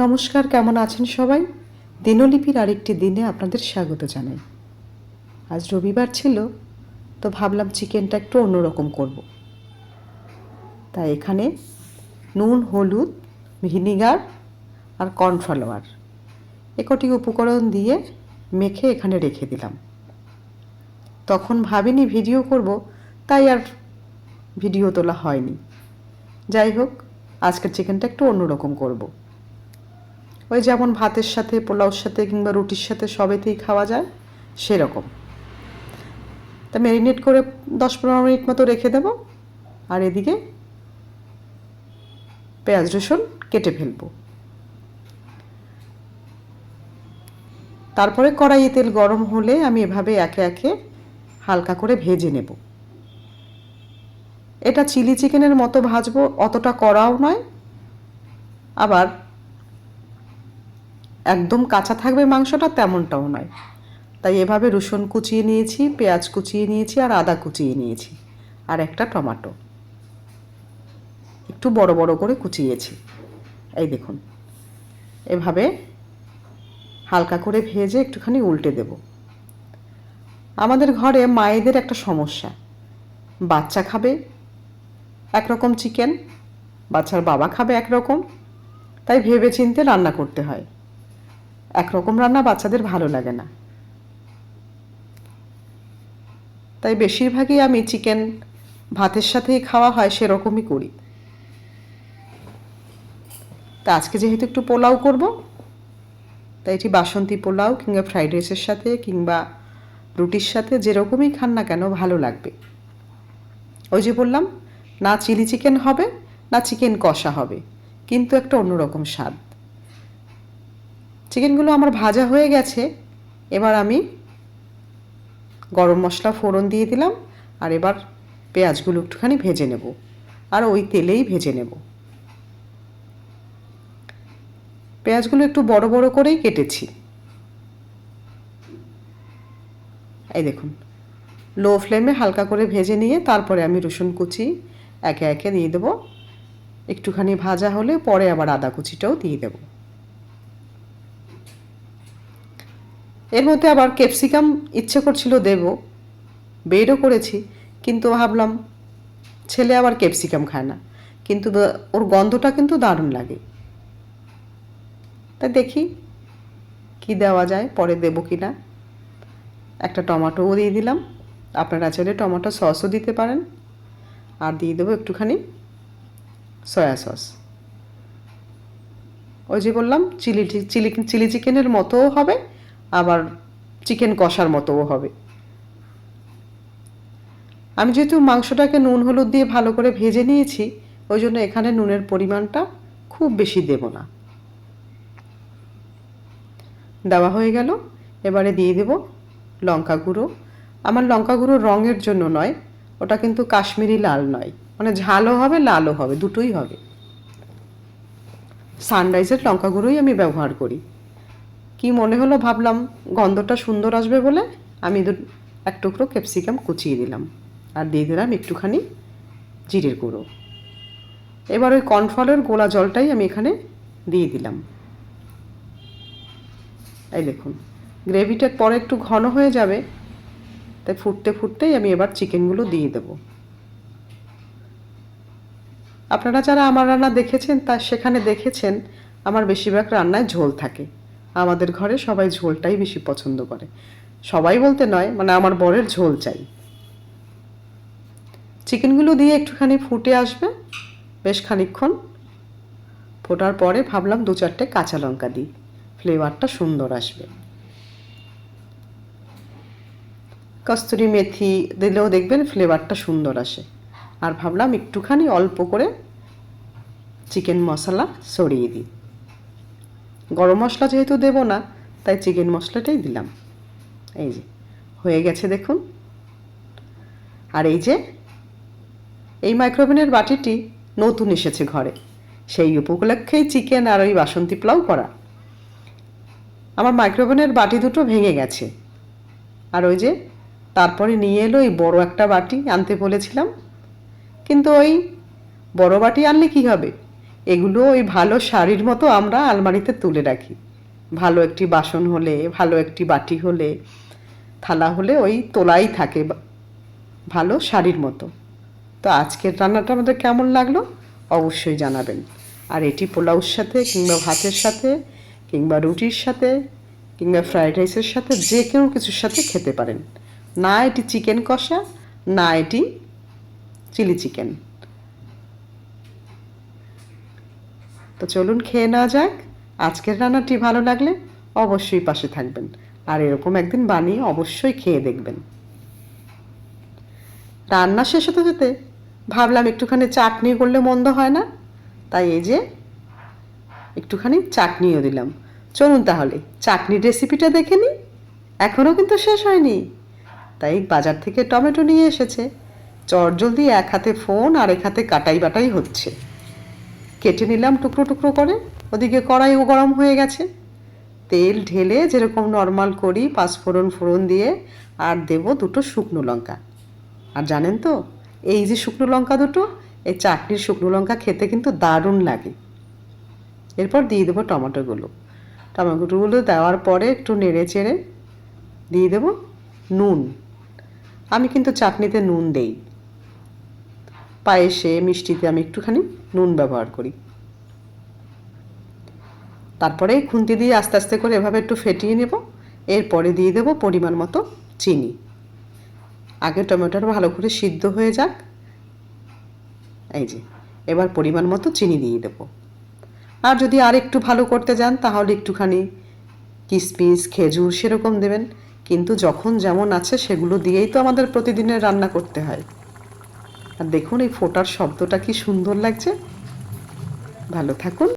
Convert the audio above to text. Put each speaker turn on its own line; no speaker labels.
নমস্কার, কেমন আছেন সবাই? দিনলিপির আরেকটি দিনে আপনাদের স্বাগত জানাই। আজ রবিবার ছিল, তো ভাবলাম চিকেনটা একটু অন্যরকম করব। তাই এখানে নুন, হলুদ, ভিনিগার আর কর্নফ্লাওয়ার একটি উপকরণ দিয়ে মেখে এখানে রেখে দিলাম। তখন ভাবিনি ভিডিও করব, তাই আর ভিডিও তোলা হয়নি। যাই হোক, আজকের চিকেনটা একটু অন্যরকম করব। ওই যেমন ভাতের সাথে, পোলাওর সাথে কিংবা রুটির সাথে সবেতেই খাওয়া যায়, সেরকম। তা ম্যারিনেট করে দশ পনেরো মিনিট মতো রেখে দেবো, আর এদিকে পেঁয়াজ রসুন কেটে ফেলব। তারপরে কড়াইয়ে তেল গরম হলে আমি এভাবে একে একে হালকা করে ভেজে নেব। এটা চিলি চিকেনের মতো ভাজবো, অতটা কড়াও নয়, আবার একদম কাঁচা থাকবে মাংসটা তেমনটাও নয়। তাই এভাবে রসুন কুচিয়ে নিয়েছি, পেঁয়াজ কুচিয়ে নিয়েছি আর আদা কুচিয়ে নিয়েছি আর একটা টমাটো। একটু বড় বড় করে কুচিয়েছি। এই দেখুন, এভাবে হালকা করে ভেজে একটুখানি উল্টে দেব। আমাদের ঘরে মায়েদের একটা সমস্যা। বাচ্চা খাবে একরকম চিকেন, বাচ্চার বাবা খাবে একরকম, তাই ভেবে চিনতে রান্না করতে হয়। একরকম রান্না বাচ্চাদের ভালো লাগে না। তাই বেশিরভাগই আমি চিকেন ভাতের সাথেই খাওয়া হয়, সেরকমই করি। তা আজকে যেহেতু একটু পোলাও করব, তাই এটি বাসন্তী পোলাও কিংবা ফ্রাইড রাইসের সাথে কিংবা রুটির সাথে যেরকমই খান না কেন ভালো লাগবে। ওই যে বললাম, না চিলি চিকেন হবে, না চিকেন কষা হবে, কিন্তু একটা অন্যরকম স্বাদ। চিকেনগুলো আমার ভাজা হয়ে গেছে। এবার আমি গরম মশলা ফোড়ন দিয়ে দিলাম আর এবার পেঁয়াজগুলো একটুখানি ভেজে নেব আর ওই তেলেই ভেজে নেব। পেঁয়াজগুলো একটু বড় বড় করেই কেটেছি। এই দেখুন, লো ফ্লেমে হালকা করে ভেজে নিয়ে তারপরে আমি রসুন কুচি একে একে দিয়ে দেবো। একটুখানি ভাজা হলে পরে আবার আদা কুচিটাও দিয়ে দেবো। এর মধ্যে আবার ক্যাপসিকাম ইচ্ছে করছিল দেব। বেরও করেছি, কিন্তু ভাবলাম ছেলে আবার ক্যাপসিকাম খায় না। কিন্তু ওর গন্ধটা কিন্তু দারুণ লাগে। তা দেখি কি দেওয়া যায়, পরে দেবো কি না। একটা টমাটোও দিয়ে দিলাম। আপনারা চাইলে টমেটো সসও দিতে পারেন। আর দিয়ে দেবো একটুখানি সয়া সস। ওই যে বললাম চিলি চিলি চিলি চিকেনের মতোও হবে। আবার চিকেন কষার মতোও হবে। আমি যেহেতু মাংসটাকে নুন হলুদ দিয়ে ভালো করে ভেজে নিয়েছি, ওই জন্য এখানে নুনের পরিমাণটা খুব বেশি দেব না। দেওয়া হয়ে গেল। এবারে দিয়ে দেব লঙ্কা গুঁড়ো। আমার লঙ্কা গুঁড়ো রঙের জন্য নয়, ওটা কিন্তু কাশ্মীরি লাল নয়। মানে ঝালও হবে, লালও হবে, দুটোই হবে। সানরাইজের লঙ্কা গুঁড়োই আমি ব্যবহার করি। কি মনে হলো ভাবলাম গন্ধটা সুন্দর আসবে বলে আমি এক টুকরো ক্যাপসিকাম কুচিয়ে দিলাম। আর দিয়ে দিলাম একটুখানি জিরের গুঁড়ো। এবার ওই কর্নফলের গোলা জলটাই আমি এখানে দিয়ে দিলাম। এই দেখুন, গ্রেভিটা পরে একটু ঘন হয়ে যাবে, তাই ফুটতে ফুটতেই আমি এবার চিকেনগুলো দিয়ে দেব। আপনারা যারা আমার রান্না দেখেছেন, তা সেখানে দেখেছেন, আমার বেশিরভাগ রান্নায় ঝোল থাকে। আমাদের ঘরে সবাই ঝোলটাই বেশি পছন্দ করে। সবাই বলতে নয় মানে আমার বরের ঝোল চাই। চিকেনগুলো দিয়ে একটুখানি ফুটে আসবে, বেশ খানিক্ষণ ফোটার পরে ভাবলাম দু চারটে কাঁচা লঙ্কা দিই, ফ্লেভারটা সুন্দর আসবে। কস্তুরি মেথি দিলেও দেখবেন ফ্লেভারটা সুন্দর আসে। আর ভাবলাম একটুখানি অল্প করে চিকেন মশলা সরিয়ে দিই। গরম মশলা যেহেতু দেব না, তাই চিকেন মশলাটাই দিলাম। এই যে, হয়ে গেছে দেখুন। আর এই যে, এই মাইক্রোওভেনের বাটিটি নতুন এসেছে ঘরে। সেই উপলক্ষেই চিকেন আর ওই বাসন্তী পোলাও করা। আমার মাইক্রোওভেনের বাটি দুটো ভেঙে গেছে। আর ওই যে, তারপরে নিয়ে এলো ওই বড় একটা বাটি, আনতে বলেছিলাম। কিন্তু ওই বড় বাটি আনলে কি হবে? এগুলো ওই ভালো শাড়ির মতো আমরা আলমারিতে তুলে রাখি। ভালো একটি বাসন হলে, ভালো একটি বাটি হলে, থালা হলে ওই তোলাই থাকে ভালো শাড়ির মতো। তো আজকের রান্নাটা আমাদের কেমন লাগল অবশ্যই জানাবেন। আর এটি পোলাওর সাথে কিংবা ভাতের সাথে কিংবা রুটির সাথে কিংবা ফ্রাইড রাইসের সাথে যে কোনো কিছুর সাথে খেতে পারেন। না এটি চিকেন কষা, না এটি চিলি চিকেন। তো চলুন খেয়ে নেওয়া যাক। আজকের রান্নাটি ভালো লাগলে অবশ্যই পাশে থাকবেন। আর এরকম একদিন বানিয়ে অবশ্যই খেয়ে দেখবেন। রান্না শেষ হতে যেতে ভাবলাম একটুখানি চাটনি করলে মন্দ হয় না। তাই এই যে একটুখানি চাটনিও দিলাম। চলুন তাহলে, চাটনির রেসিপিটা দেখে নিই। এখনও কিন্তু শেষ হয়নি। তাই বাজার থেকে টমেটো নিয়ে এসেছে। চটজলদি এক হাতে ফোন আর এক হাতে কাটাই বাটাই হচ্ছে। কেটে নিলাম টুকরো টুকরো করে। ওদিকে কড়াইও গরম হয়ে গেছে। তেল ঢেলে যেরকম নর্মাল করি পাঁচফোড়ন ফোড়ন দিয়ে, আর দেব দুটো শুকনো লঙ্কা। আর জানেন তো, এই যে শুকনো লঙ্কা দুটো, এই চাটনির শুকনো লঙ্কা খেতে কিন্তু দারুণ লাগে। এরপর দিয়ে দেবো টমেটোগুলো। টমেটোগুলো দেওয়ার পরে একটু নেড়ে চেড়ে দিয়ে দেবো নুন। আমি কিন্তু চাটনিতে নুন দেই। পায়েসে, মিষ্টিতে আমি একটুখানি নুন ব্যবহার করি। তারপরে খুন্তি দিয়ে আস্তে আস্তে করে এভাবে একটু ফেটিয়ে নেব। এরপরে দিয়ে দেবো পরিমাণ মতো চিনি। আগে টমেটোটা ভালো করে সিদ্ধ হয়ে যাক। এই যে, এবার পরিমাণ মতো চিনি দিয়ে দেবো। আর যদি আর একটু ভালো করতে যান, তাহলে একটুখানি কিশমিশ খেজুর সেরকম দেবেন। কিন্তু যখন যেমন আছে সেগুলো দিয়েই তো আমাদের প্রতিদিনের রান্না করতে হয়। আর দেখুন এই ফোটার শব্দটা কি সুন্দর লাগছে। ভালো থাকুন।